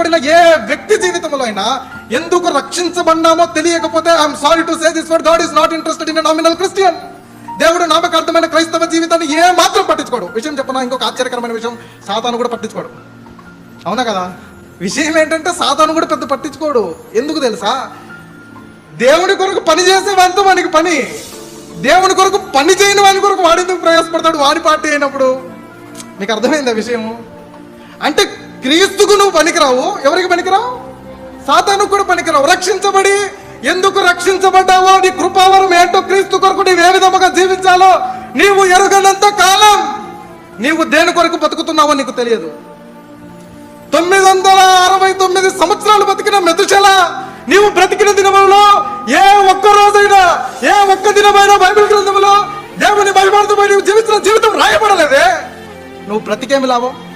రక్షించబడిన ఏ వ్యక్తి జీవితంలో అయినా ఎందుకు రక్షించబడినామో తెలియకపోతే I'm sorry to say this our God is not interested in nominal Christian దేవుడు నామకార్థమైన క్రైస్తవ జీవితాన్ని ఏ మాత్రం పట్టించుకోడు. విషయం చెప్పనా? ఇంకొక ఆశ్చర్యకరమైన విషయం సాతాను కూడా పట్టించుకోడు. అవునా కదా? విషయం ఏంటంటే సాతాను కూడా పెద్ద పట్టించుకోడు. ఎందుకు తెలుసా? దేవుడి కొరకు పని చేసే వానికి పని. దేవుడి కొరకు పని చేయని వాని కొరకు వాడేందుకు ప్రయాసపడతాడు? వాడి పార్టీ అయినప్పుడు. నీకు అర్థమైందా విషయము? అంటే క్రీస్తుకు నువ్వు పనికిరావు. ఎవరికి పనికిరావు? సాతానుకు కూడా పనికిరావు. రక్షించబడి ఎందుకు రక్షించబడ్డావో నీ కృపావరం ఏంటో క్రీస్తు కొరకు నీవు ఏ విధముగా జీవించాలో నీవు ఎరుగనంత కాలం నీవు దేని కొరకు బతుకుతున్నావో నీకు తెలియదు. తొమ్మిది వందల అరవై తొమ్మిది సంవత్సరాలు బతికిన మెతుశల నీవు బ్రతికిన దినములలో ఏ ఒక్క రోజైనా ఏ ఒక్క దినమైనా బైబిల్ గ్రంథంలో దేవుని భయపడుతూ నీవు జీవించిన జీవితం రాయబడలేదే. నువ్వు బ్రతికేమి లాభం?